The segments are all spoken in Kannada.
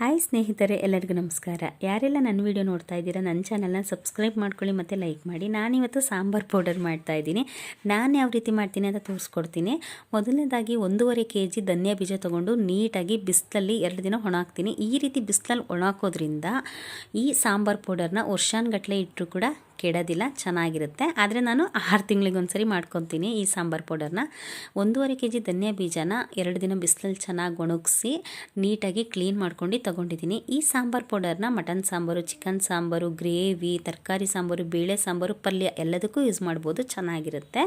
ಹಾಯ್ ಸ್ನೇಹಿತರೆ, ಎಲ್ಲರಿಗೂ ನಮಸ್ಕಾರ. ಯಾರೆಲ್ಲ ನನ್ನ ವಿಡಿಯೋ ನೋಡ್ತಾ ಇದ್ದೀರಾ, ನನ್ನ ಚಾನಲ್ನ ಸಬ್ಸ್ಕ್ರೈಬ್ ಮಾಡ್ಕೊಳ್ಳಿ ಮತ್ತು ಲೈಕ್ ಮಾಡಿ. ನಾನಿವತ್ತು ಸಾಂಬಾರು ಪೌಡರ್ ಮಾಡ್ತಾ ಇದ್ದೀನಿ. ನಾನು ಯಾವ ರೀತಿ ಮಾಡ್ತೀನಿ ಅಂತ ತೋರಿಸ್ಕೊಡ್ತೀನಿ. ಮೊದಲನೇದಾಗಿ ಒಂದೂವರೆ ಕೆ ಜಿ ಧನ್ಯ ಬೀಜ ತೊಗೊಂಡು ನೀಟಾಗಿ ಬಿಸಿಲಲ್ಲಿ ಎರಡು ದಿನ ಒಣಾಕ್ತೀನಿ ಈ ರೀತಿ ಬಿಸಿಲಲ್ಲಿ ಒಣಾಕೋದ್ರಿಂದ ಈ ಸಾಂಬಾರು ಪೌಡರ್ನ ವರ್ಷಾನ್ಗಟ್ಲೆ ಇಟ್ಟರು ಕೂಡ ಕೆಡೋದಿಲ್ಲ, ಚೆನ್ನಾಗಿರುತ್ತೆ. ಆದರೆ ನಾನು ಆರು ತಿಂಗಳಿಗೊಂದ್ಸರಿ ಮಾಡ್ಕೊತೀನಿ ಈ ಸಾಂಬಾರು ಪೌಡರ್ನ. ಒಂದೂವರೆ ಕೆ ಜಿ ಧನ್ಯ ಬೀಜನ ಎರಡು ದಿನ ಬಿಸಿಲಲ್ಲಿ ಚೆನ್ನಾಗಿ ಒಣಗಿಸಿ ನೀಟಾಗಿ ಕ್ಲೀನ್ ಮಾಡ್ಕೊಂಡು ತಗೊಂಡಿದ್ದೀನಿ. ಈ ಸಾಂಬಾರು ಪೌಡರ್ನ mutton sambar, chicken sambar, gravy, ತರಕಾರಿ ಸಾಂಬಾರು, ಬೇಳೆ ಸಾಂಬಾರು, ಪಲ್ಯ ಎಲ್ಲದಕ್ಕೂ ಯೂಸ್ ಮಾಡ್ಬೋದು, ಚೆನ್ನಾಗಿರುತ್ತೆ.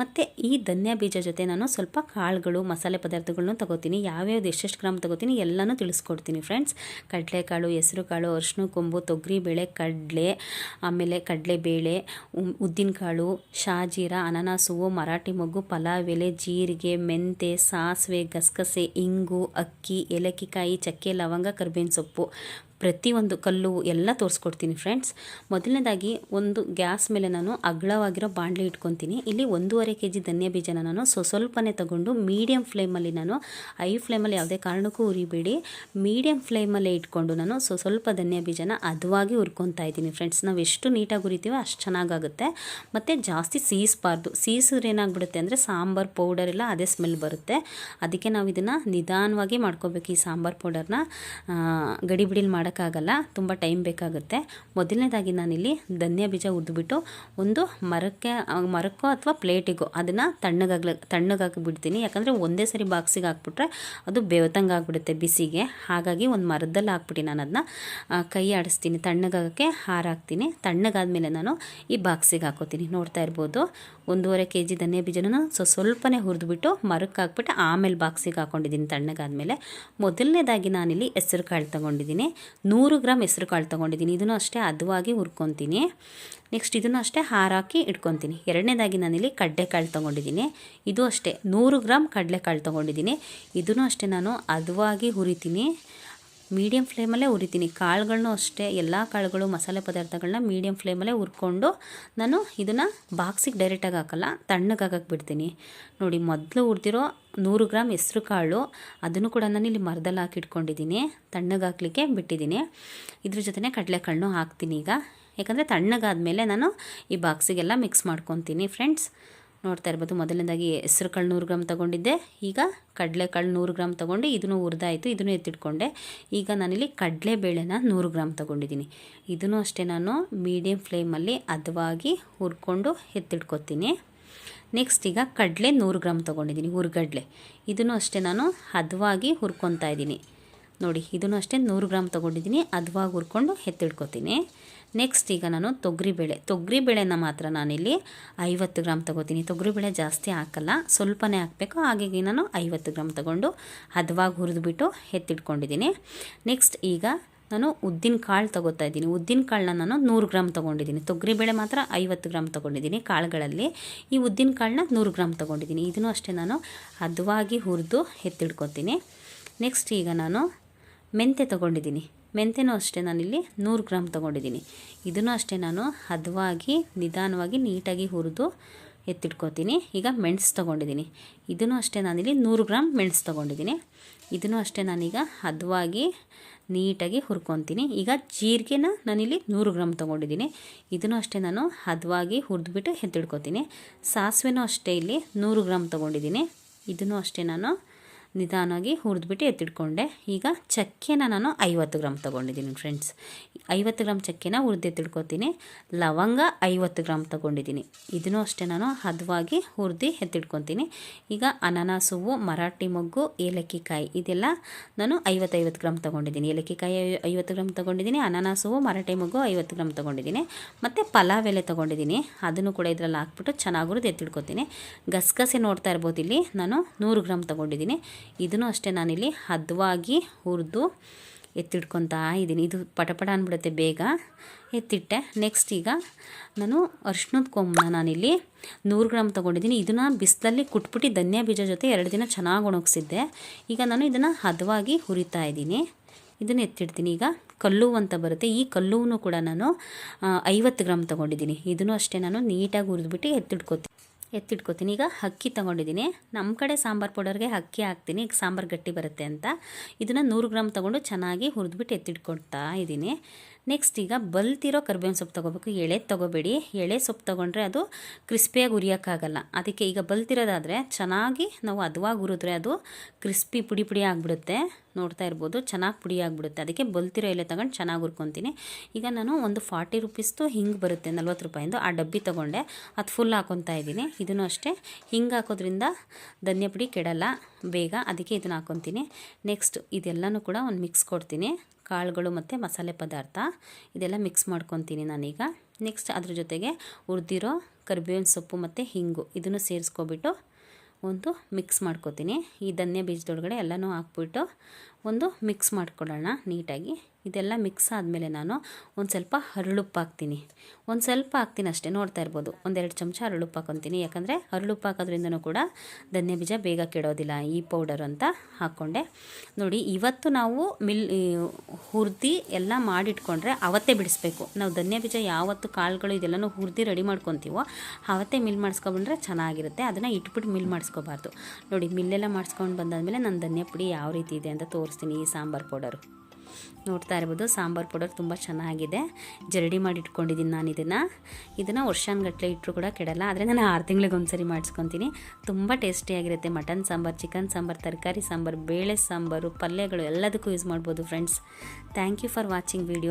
ಮತ್ತು ಈ ಧನ್ಯ ಬೀಜ ಜೊತೆ ನಾನು ಸ್ವಲ್ಪ ಕಾಳುಗಳು, ಮಸಾಲೆ ಪದಾರ್ಥಗಳನ್ನೂ ತಗೋತೀನಿ. ಯಾವ್ಯಾವ್ದು, ಎಷ್ಟೆಷ್ಟು ಗ್ರಾಮ್ ತಗೋತೀನಿ ಎಲ್ಲನೂ ತಿಳಿಸ್ಕೊಡ್ತೀನಿ ಫ್ರೆಂಡ್ಸ್. ಕಡಲೆಕಾಳು ಹೆಸರು ಕಾಳು ಅರಿಶಿನ ಕೊಂಬು ತೊಗರಿಬೇಳೆ ಕಡಲೆ, ಆಮೇಲೆ ಕಡಲೆಬೇಳೆ ಉದ್ದಿನಕಾಳು, ಶಾಜೀರ ಅನಾನಸು ಮರಾಠಿ ಮೊಗ್ಗು, ಪಲಾವ್ ಎಲೆ, ಜೀರಿಗೆ, ಮೆಂತೆ, ಸಾಸಿವೆ, ಗಸಗಸೆ, ಇಂಗು, ಅಕ್ಕಿ ಏಲಕ್ಕಿಕಾಯಿ ಚಕ್ಕೆ, ಲವಂಗ, ಕರ್ಬೇವಿನ ಸೊಪ್ಪು. ಪ್ರತಿಯೊಂದು ಕಲ್ಲು ಎಲ್ಲ ತೋರಿಸ್ಕೊಡ್ತೀನಿ ಫ್ರೆಂಡ್ಸ್ ಮೊದಲನೇದಾಗಿ ಒಂದು ಗ್ಯಾಸ್ ಮೇಲೆ ನಾನು ಅಗ್ಲವಾಗಿರೋ ಬಾಣಲೆ ಇಟ್ಕೊತೀನಿ. ಇಲ್ಲಿ ಒಂದೂವರೆ ಕೆ ಜಿ ಧನ್ಯ ಬೀಜನ ನಾನು ಸ್ವಸ್ವಲ್ಪನೇ ತಗೊಂಡು ಮೀಡಿಯಂ ಫ್ಲೇಮಲ್ಲಿ ನಾನು ಐ ಫ್ಲೇಮಲ್ಲಿ ಯಾವುದೇ ಕಾರಣಕ್ಕೂ ಉರಿಬೇಡಿ. ಮೀಡಿಯಂ ಫ್ಲೇಮಲ್ಲೇ ಇಟ್ಕೊಂಡು ನಾನು ಸ್ವಸ್ವಲ್ಪ ಧನ್ಯ ಬೀಜನ ಅದುವಾಗಿ ಹುರ್ಕೊತಾ ಇದ್ದೀನಿ ಫ್ರೆಂಡ್ಸ್ ನಾವು ಎಷ್ಟು ನೀಟಾಗಿ ಹುರಿತೀವೋ ಅಷ್ಟು ಚೆನ್ನಾಗಾಗುತ್ತೆ. ಮತ್ತು ಜಾಸ್ತಿ ಸೀಸ್ಬಾರ್ದು. ಸೀಸಿದ್ರೆ ಏನಾಗ್ಬಿಡುತ್ತೆ ಅಂದರೆ ಸಾಂಬಾರು ಪೌಡರ್ ಎಲ್ಲ ಅದೇ ಸ್ಮೆಲ್ ಬರುತ್ತೆ. ಅದಕ್ಕೆ ನಾವು ಇದನ್ನು ನಿಧಾನವಾಗಿ ಮಾಡ್ಕೋಬೇಕು ಈ ಸಾಂಬಾರು ಪೌಡರ್ನ ಗಡಿಬಿಡಿಲಿ ಮಾಡಿ ಮಾಡೋಕ್ಕಾಗಲ್ಲ, ತುಂಬ ಟೈಮ್ ಬೇಕಾಗುತ್ತೆ. ಮೊದಲನೇದಾಗಿ ನಾನಿಲ್ಲಿ ಧನ್ಯ ಬೀಜ ಉದ್ದುಬಿಟ್ಟು ಒಂದು ಮರಕ್ಕೆ, ಮರಕ್ಕೋ ಅಥವಾ ಪ್ಲೇಟಿಗೋ ಅದನ್ನು ತಣ್ಣಗಾಗ್ಲ ತಣ್ಣಗಾಕಿಬಿಡ್ತೀನಿ ಯಾಕಂದರೆ ಒಂದೇ ಸರಿ ಬಾಕ್ಸಿಗೆ ಹಾಕ್ಬಿಟ್ರೆ ಅದು ಬೆವತಂಗೆ ಆಗಿಬಿಡುತ್ತೆ ಬಿಸಿಗೆ. ಹಾಗಾಗಿ ಒಂದು ಮರದಲ್ಲಿ ಹಾಕ್ಬಿಟ್ಟು ನಾನು ಅದನ್ನ ಕೈ ಆಡಿಸ್ತೀನಿ, ತಣ್ಣಗಾಗಕ್ಕೆ ಹಾರಾಕ್ತೀನಿ ತಣ್ಣಗಾದ್ಮೇಲೆ ನಾನು ಈ ಬಾಕ್ಸಿಗೆ ಹಾಕೋತೀನಿ. ನೋಡ್ತಾ ಇರ್ಬೋದು, ಒಂದೂವರೆ ಕೆ ಜಿ ಧನ್ಯ ಬೀಜನ ಸೊ, ಸ್ವಲ್ಪನೇ ಹುರಿದ್ಬಿಟ್ಟು ಮರಕ್ಕೆ ಹಾಕ್ಬಿಟ್ಟು ಆಮೇಲೆ ಬಾಕ್ಸಿಗೆ ಹಾಕೊಂಡಿದ್ದೀನಿ ತಣ್ಣಗಾದ್ಮೇಲೆ. ಮೊದಲನೇದಾಗಿ ನಾನಿಲ್ಲಿ ಹೆಸರು ಕಾಳು ತೊಗೊಂಡಿದ್ದೀನಿ. ನೂರು ಗ್ರಾಮ್ ಹೆಸರು ಕಾಳು ತೊಗೊಂಡಿದ್ದೀನಿ. ಇದನ್ನು ಅಷ್ಟೇ ಅದುವಾಗಿ ಹುರ್ಕೊತೀನಿ. ನೆಕ್ಸ್ಟ್ ಇದನ್ನು ಅಷ್ಟೇ ಹಾರಾಕಿ ಇಟ್ಕೊತೀನಿ. ಎರಡನೇದಾಗಿ ನಾನಿಲ್ಲಿ ಕಡಲೆಕಾಳು ತೊಗೊಂಡಿದ್ದೀನಿ. ಇದು ಅಷ್ಟೇ. ನೂರು ಗ್ರಾಮ್ ಕಡಲೆಕಾಳು ತೊಗೊಂಡಿದ್ದೀನಿ. ಇದನ್ನು ಅಷ್ಟೇ ನಾನು ಅದುವಾಗಿ ಹುರಿತೀನಿ. ಮೀಡಿಯಮ್ ಫ್ಲೇಮಲ್ಲೇ ಉರಿತೀನಿ ಕಾಳುಗಳನ್ನೂ ಅಷ್ಟೇ, ಎಲ್ಲ ಕಾಳುಗಳು, ಮಸಾಲೆ ಪದಾರ್ಥಗಳನ್ನ ಮೀಡಿಯಂ ಫ್ಲೇಮಲ್ಲೇ ಹುರ್ಕೊಂಡು ನಾನು ಇದನ್ನು ಬಾಕ್ಸಿಗೆ ಡೈರೆಕ್ಟಾಗಿ ಹಾಕಲ್ಲ ತಣ್ಣಗಾಗಕ್ಕೆ ಬಿಡ್ತೀನಿ. ನೋಡಿ, ಮೊದಲು ಹುರಿದಿರೋ ನೂರು ಗ್ರಾಮ್ ಹೆಸ್ರು ಕಾಳು, ಅದನ್ನು ಕೂಡ ನಾನು ಇಲ್ಲಿ ಮರದಲ್ಲಿ ಹಾಕಿಟ್ಕೊಂಡಿದ್ದೀನಿ ತಣ್ಣಗಾಕಲಿಕ್ಕೆ ಬಿಟ್ಟಿದ್ದೀನಿ. ಇದ್ರ ಜೊತೆನೇ ಕಡಲೆಕಾಳನ್ನೂ ಹಾಕ್ತೀನಿ ಈಗ. ಯಾಕಂದರೆ ತಣ್ಣಗಾದ್ಮೇಲೆ ನಾನು ಈ ಬಾಕ್ಸಿಗೆಲ್ಲ ಮಿಕ್ಸ್ ಮಾಡ್ಕೊತೀನಿ ಫ್ರೆಂಡ್ಸ್ ನೋಡ್ತಾ ಇರ್ಬೋದು. ಮೊದಲನೇದಾಗಿ ಹೆಸ್ರು ಕಾಳು ನೂರು ಗ್ರಾಮ್ ತೊಗೊಂಡಿದ್ದೆ. ಈಗ ಕಡಲೆಕಾಳು ನೂರು ಗ್ರಾಮ್ ತೊಗೊಂಡು ಇದನ್ನು ಹುರಿದಾಯಿತು, ಇದನ್ನು ಎತ್ತಿಟ್ಕೊಂಡೆ. ಈಗ ನಾನಿಲ್ಲಿ ಕಡಲೆಬೇಳೆನ ನೂರು ಗ್ರಾಮ್ ತೊಗೊಂಡಿದ್ದೀನಿ. ಇದನ್ನು ಅಷ್ಟೇ ನಾನು ಮೀಡಿಯಮ್ ಫ್ಲೇಮಲ್ಲಿ ಹದವಾಗಿ ಹುರ್ಕೊಂಡು ಎತ್ತಿಟ್ಕೊತೀನಿ. ನೆಕ್ಸ್ಟ್ ಈಗ ಕಡಲೆ ನೂರು ಗ್ರಾಮ್ ತೊಗೊಂಡಿದ್ದೀನಿ, ಹುರ್ಗಡ್ಲೆ. ಇದನ್ನು ಅಷ್ಟೇ ನಾನು ಹದವಾಗಿ ಹುರ್ಕೊತಾ ಇದ್ದೀನಿ. ನೋಡಿ, ಇದನ್ನು ಅಷ್ಟೇ ನೂರು ಗ್ರಾಮ್ ತೊಗೊಂಡಿದ್ದೀನಿ, ಹದವಾಗಿ ಹುರ್ಕೊಂಡು ಎತ್ತಿಡ್ಕೊತೀನಿ ನೆಕ್ಸ್ಟ್ ಈಗ ನಾನು ತೊಗರಿಬೇಳೆ. ತೊಗರಿಬೇಳೆನ ಮಾತ್ರ ನಾನಿಲ್ಲಿ ಐವತ್ತು ಗ್ರಾಮ್ ತೊಗೋತೀನಿ. ತೊಗರಿಬೇಳೆ ಜಾಸ್ತಿ ಹಾಕಲ್ಲ. ಸ್ವಲ್ಪನೇ ಹಾಕಬೇಕು. ಹಾಗಾಗಿ ನಾನು ಐವತ್ತು ಗ್ರಾಮ್ ತೊಗೊಂಡು ಹದವಾಗಿ ಹುರಿದ್ಬಿಟ್ಟು ಎತ್ತಿಟ್ಕೊಂಡಿದ್ದೀನಿ. ನೆಕ್ಸ್ಟ್ ಈಗ ನಾನು ಉದ್ದಿನ ಕಾಳು ತೊಗೋತಾ ಇದ್ದೀನಿ. ಉದ್ದಿನ ಕಾಳನ್ನ ನಾನು ನೂರು ಗ್ರಾಮ್ ತೊಗೊಂಡಿದ್ದೀನಿ. ತೊಗರಿಬೇಳೆ ಮಾತ್ರ ಐವತ್ತು ಗ್ರಾಮ್ ತೊಗೊಂಡಿದ್ದೀನಿ ಕಾಳುಗಳಲ್ಲಿ. ಈ ಉದ್ದಿನ ಕಾಳನ್ನ ನೂರು ಗ್ರಾಮ್ ತೊಗೊಂಡಿದ್ದೀನಿ. ಇದನ್ನು ಅಷ್ಟೇ ನಾನು ಹದವಾಗಿ ಹುರಿದು ಎತ್ತಿಡ್ಕೊತೀನಿ ನೆಕ್ಸ್ಟ್ ಈಗ ನಾನು ಮೆಂತೆ ತೊಗೊಂಡಿದ್ದೀನಿ. ಮೆಂತೆನೂ ಅಷ್ಟೇ ನಾನಿಲ್ಲಿ ನೂರು ಗ್ರಾಮ್ ತೊಗೊಂಡಿದ್ದೀನಿ. ಇದನ್ನು ಅಷ್ಟೇ ನಾನು ಹದವಾಗಿ, ನಿಧಾನವಾಗಿ ನೀಟಾಗಿ ಹುರಿದು ಎತ್ತಿಟ್ಕೋತೀನಿ ಈಗ ಮೆಣಸು ತೊಗೊಂಡಿದ್ದೀನಿ. ಇದನ್ನು ಅಷ್ಟೇ ನಾನಿಲ್ಲಿ ನೂರು ಗ್ರಾಮ್ ಮೆಣಸು ತೊಗೊಂಡಿದ್ದೀನಿ. ಇದನ್ನು ಅಷ್ಟೇ ನಾನೀಗ ಹದವಾಗಿ, ನೀಟಾಗಿ ಹುರ್ಕೊತೀನಿ ಈಗ ಜೀರಿಗೆನ ನಾನಿಲ್ಲಿ ನೂರು ಗ್ರಾಮ್ ತೊಗೊಂಡಿದ್ದೀನಿ. ಇದನ್ನು ಅಷ್ಟೇ ನಾನು ಹದವಾಗಿ ಹುರಿದ್ಬಿಟ್ಟು ಎತ್ತಿಡ್ಕೋತೀನಿ ಸಾಸಿವೆನೂ ಅಷ್ಟೇ ಇಲ್ಲಿ ನೂರು ಗ್ರಾಮ್ ತೊಗೊಂಡಿದ್ದೀನಿ. ಇದನ್ನು ಅಷ್ಟೇ ನಾನು ನಿಧಾನವಾಗಿ ಹುರಿದ್ಬಿಟ್ಟು ಎತ್ತಿಟ್ಕೊಂಡೆ. ಈಗ ಚಕ್ಕೆನ ನಾನು ಐವತ್ತು ಗ್ರಾಮ್ ತೊಗೊಂಡಿದ್ದೀನಿ ಫ್ರೆಂಡ್ಸ್ ಐವತ್ತು ಗ್ರಾಮ್ ಚಕ್ಕೆನ ಹುರಿದು ಎತ್ತಿಟ್ಕೊತೀನಿ. ಲವಂಗ ಐವತ್ತು ಗ್ರಾಮ್ ತೊಗೊಂಡಿದ್ದೀನಿ. ಇದನ್ನು ಅಷ್ಟೇ ನಾನು ಹದವಾಗಿ ಹುರಿದು ಎತ್ತಿಟ್ಕೊತೀನಿ. ಈಗ ಅನಾನಸುವು, ಮರಾಠಿ ಮೊಗ್ಗು ಏಲಕ್ಕಿ ಕಾಯಿ ಇದೆಲ್ಲ ನಾನು ಐವತ್ತೈವತ್ತು ಗ್ರಾಮ್ ತೊಗೊಂಡಿದ್ದೀನಿ. ಏಲಕ್ಕಿ ಕಾಯಿ ಐವತ್ತು ಗ್ರಾಮ್ ತೊಗೊಂಡಿದ್ದೀನಿ, ಅನಾನಸುವು, ಮರಾಠಿ ಮೊಗ್ಗು ಐವತ್ತು ಗ್ರಾಮ್ ತೊಗೊಂಡಿದ್ದೀನಿ. ಮತ್ತು ಪಲಾವ್ ಎಲೆ ತೊಗೊಂಡಿದ್ದೀನಿ. ಅದನ್ನು ಕೂಡ ಇದರಲ್ಲಿ ಹಾಕ್ಬಿಟ್ಟು ಚೆನ್ನಾಗಿ ಹುರಿದು ಎತ್ತಿಟ್ಕೊತೀನಿ. ಗಸಗಸೆ ನೋಡ್ತಾ ಇರ್ಬೋದು ಇಲ್ಲಿ. ನಾನು ನೂರು ಗ್ರಾಮ್ ತೊಗೊಂಡಿದ್ದೀನಿ. ಇದನ್ನು ಅಷ್ಟೇ ನಾನಿಲ್ಲಿ ಹದವಾಗಿ ಹುರಿದು ಎತ್ತಿಡ್ಕೊತಾ ಇದ್ದೀನಿ. ಇದು ಪಟಪಟ ಅಂದ್ಬಿಡುತ್ತೆ ಬೇಗ. ಎತ್ತಿಟ್ಟೆ. ನೆಕ್ಸ್ಟ್ ಈಗ ನಾನು ಅರ್ಶಿನದ ಕೊಂಬನ ನಾನಿಲ್ಲಿ ನೂರು ಗ್ರಾಮ್ ತೊಗೊಂಡಿದ್ದೀನಿ. ಇದನ್ನು ಬಿಸಿಲಲ್ಲಿ ಕುಟ್ಬಿಟ್ಟು ಧನ್ಯಾ ಬೀಜ ಜೊತೆ ಎರಡು ದಿನ ಚೆನ್ನಾಗಿ ಒಣಗಿಸಿದ್ದೆ. ಈಗ ನಾನು ಇದನ್ನು ಹದವಾಗಿ ಹುರಿತಾ ಇದ್ದೀನಿ. ಇದನ್ನು ಎತ್ತಿಡ್ತೀನಿ. ಈಗ ಕಲ್ಲು ಅಂತ ಬರುತ್ತೆ. ಈ ಕಲ್ಲುವನ್ನು ಕೂಡ ನಾನು ಐವತ್ತು ಗ್ರಾಮ್ ತೊಗೊಂಡಿದ್ದೀನಿ. ಇದನ್ನು ಅಷ್ಟೇ ನಾನು ನೀಟಾಗಿ ಹುರಿದ್ಬಿಟ್ಟು ಎತ್ತಿಡ್ಕೊತೀನಿ ಎತ್ತಿಟ್ಕೋತೀನಿ. ಈಗ ಅಕ್ಕಿ ತೊಗೊಂಡಿದ್ದೀನಿ. ನಮ್ಮ ಕಡೆ ಸಾಂಬಾರು ಪೌಡರ್ಗೆ ಅಕ್ಕಿ ಹಾಕ್ತೀನಿ. ಈಗ ಸಾಂಬಾರು ಗಟ್ಟಿ ಬರುತ್ತೆ ಅಂತ. ಇದನ್ನು ನೂರು ಗ್ರಾಮ್ ತೊಗೊಂಡು ಚೆನ್ನಾಗಿ ಹುರಿದ್ಬಿಟ್ಟು ಎತ್ತಿಟ್ಕೊಳ್ತಾ ಇದ್ದೀನಿ. ನೆಕ್ಸ್ಟ್ ಈಗ ಬಲ್ತಿರೋ ಕರ್ಬೇವಿನ ಸೊಪ್ಪು ತೊಗೋಬೇಕು. ಎಳೆ ತೊಗೋಬೇಡಿ. ಎಳೆ ಸೊಪ್ಪು ತೊಗೊಂಡ್ರೆ ಅದು ಕ್ರಿಸ್ಪಿಯಾಗಿ ಉರಿಯೋಕ್ಕಾಗಲ್ಲ. ಅದಕ್ಕೆ ಈಗ ಬಲ್ತಿರೋದಾದರೆ ಚೆನ್ನಾಗಿ ನಾವು ಅದುವಾಗಿ ಹುರಿದ್ರೆ ಅದು ಕ್ರಿಸ್ಪಿ ಪುಡಿ ಪುಡಿ ಆಗಿಬಿಡುತ್ತೆ. ನೋಡ್ತಾ ಇರ್ಬೋದು, ಚೆನ್ನಾಗಿ ಪುಡಿ ಆಗಿಬಿಡುತ್ತೆ. ಅದಕ್ಕೆ ಬಲ್ತಿರೋ ಎಲೆ ತಗೊಂಡು ಚೆನ್ನಾಗಿ ಹುರ್ಕೊತೀನಿ. ಈಗ ನಾನು ಒಂದು ಫಾರ್ಟಿ ರುಪೀಸ್ದು ಹಿಂಗೆ ಬರುತ್ತೆ, ನಲ್ವತ್ತು ರೂಪಾಯಿಂದು. ಆ ಡಬ್ಬಿ ತೊಗೊಂಡೆ. ಅದು ಫುಲ್ ಹಾಕೊತಾ ಇದ್ದೀನಿ. ಇದನ್ನು ಅಷ್ಟೇ. ಹಿಂಗೆ ಹಾಕೋದ್ರಿಂದ ಧನ್ಯ ಪುಡಿ ಕೆಡಲ್ಲ. ಬೇಗ ಅದಕ್ಕೆ ಇದನ್ನು ಹಾಕೊತೀನಿ. ನೆಕ್ಸ್ಟ್ ಇದೆಲ್ಲನೂ ಕೂಡ ಒಂದು ಮಿಕ್ಸ್ ಕೊಡ್ತೀನಿ. ಕಾಳುಗಳು ಮತ್ತು ಮಸಾಲೆ ಪದಾರ್ಥ ಇದೆಲ್ಲ ಮಿಕ್ಸ್ ಮಾಡ್ಕೊತೀನಿ ನಾನೀಗ. ನೆಕ್ಸ್ಟ್ ಅದ್ರ ಜೊತೆಗೆ ಹುರಿದಿರೋ ಕರಿಬೇವಿನ ಸೊಪ್ಪು ಮತ್ತು ಹಿಂಗು ಇದನ್ನು ಸೇರಿಸ್ಕೊಬಿಟ್ಟು ಒಂದು ಮಿಕ್ಸ್ ಮಾಡ್ಕೊತೀನಿ. ಈ ಧನ್ಯ ಬೀಜದೊಳಗಡೆ ಎಲ್ಲನೂ ಹಾಕ್ಬಿಟ್ಟು ಒಂದು ಮಿಕ್ಸ್ ಮಾಡ್ಕೊಳ್ಳೋಣ ನೀಟಾಗಿ. ಇದೆಲ್ಲ ಮಿಕ್ಸ್ ಆದಮೇಲೆ ನಾನು ಒಂದು ಸ್ವಲ್ಪ ಹರಳುಪ್ಪು ಹಾಕ್ತೀನಿ ಒಂದು ಸ್ವಲ್ಪ ಹಾಕ್ತೀನಿ ಅಷ್ಟೇ, ನೋಡ್ತಾ ಇರ್ಬೋದು. ಒಂದೆರಡು ಚಮಚ ಹರಳುಪ್ಪು ಹಾಕೊತೀನಿ ಯಾಕಂದರೆ ಹರಳುಪ್ಪು ಹಾಕೋದ್ರಿಂದನೂ ಕೂಡ ಧನ್ಯ ಬೀಜ ಬೇಗ ಕೆಡೋದಿಲ್ಲ ಈ ಪೌಡರ್ ಅಂತ ಹಾಕ್ಕೊಂಡೆ ನೋಡಿ, ಇವತ್ತು ನಾವು ಮಿಲ್ ಹುರಿದು ಎಲ್ಲ ಮಾಡಿಟ್ಕೊಂಡ್ರೆ ಅವತ್ತೇ ಬಿಡಿಸ್ಬೇಕು. ನಾವು ಧನ್ಯ ಬೀಜ ಯಾವತ್ತು ಕಾಳುಗಳು ಇದೆಲ್ಲನೂ ಹುರಿದು ರೆಡಿ ಮಾಡ್ಕೊತೀವೋ ಅವತ್ತೇ ಮಿಲ್ ಮಾಡಿಸ್ಕೊಬಂದ್ರೆ ಚೆನ್ನಾಗಿರುತ್ತೆ. ಅದನ್ನು ಇಟ್ಬಿಟ್ಟು ಮಿಲ್ ಮಾಡಿಸ್ಕೋಬಾರ್ದು. ನೋಡಿ, ಮಿಲ್ಲೆಲ್ಲ ಮಾಡಿಸ್ಕೊಂಡು ಬಂದಾದಮೇಲೆ ನಾನು ಧನ್ಯ ಪುಡಿ ಯಾವ ರೀತಿ ಇದೆ ಅಂತ ತೋರಿಸ್ತೀನಿ ಈ ಸಾಂಬಾರು ಪೌಡರು ನೋಡ್ತಾ ಇರ್ಬೋದು, ಸಾಂಬಾರು ಪೌಡರ್ ತುಂಬ ಚೆನ್ನಾಗಿದೆ. ಜರಡಿ ಮಾಡಿ ಇಟ್ಕೊಂಡಿದ್ದೀನಿ ನಾನು ಇದನ್ನು. ಇದನ್ನು ವರ್ಷಾನ್ಗಟ್ಲೆ ಇಟ್ಟರು ಕೂಡ ಕೆಡಲ್ಲ, ಆದರೆ ನಾನು ಆರು ತಿಂಗಳಿಗೆ ಒಂದ್ಸರಿ ಮಾಡಿಸ್ಕೊತೀನಿ. ತುಂಬ ಟೇಸ್ಟಿಯಾಗಿರುತ್ತೆ ಮಟನ್ ಸಾಂಬಾರು, ಚಿಕನ್ ಸಾಂಬಾರು, ತರಕಾರಿ ಸಾಂಬಾರು, ಬೇಳೆ ಸಾಂಬಾರು, ಪಲ್ಯಗಳು ಎಲ್ಲದಕ್ಕೂ ಯೂಸ್ ಮಾಡ್ಬೋದು friends thank you for watching video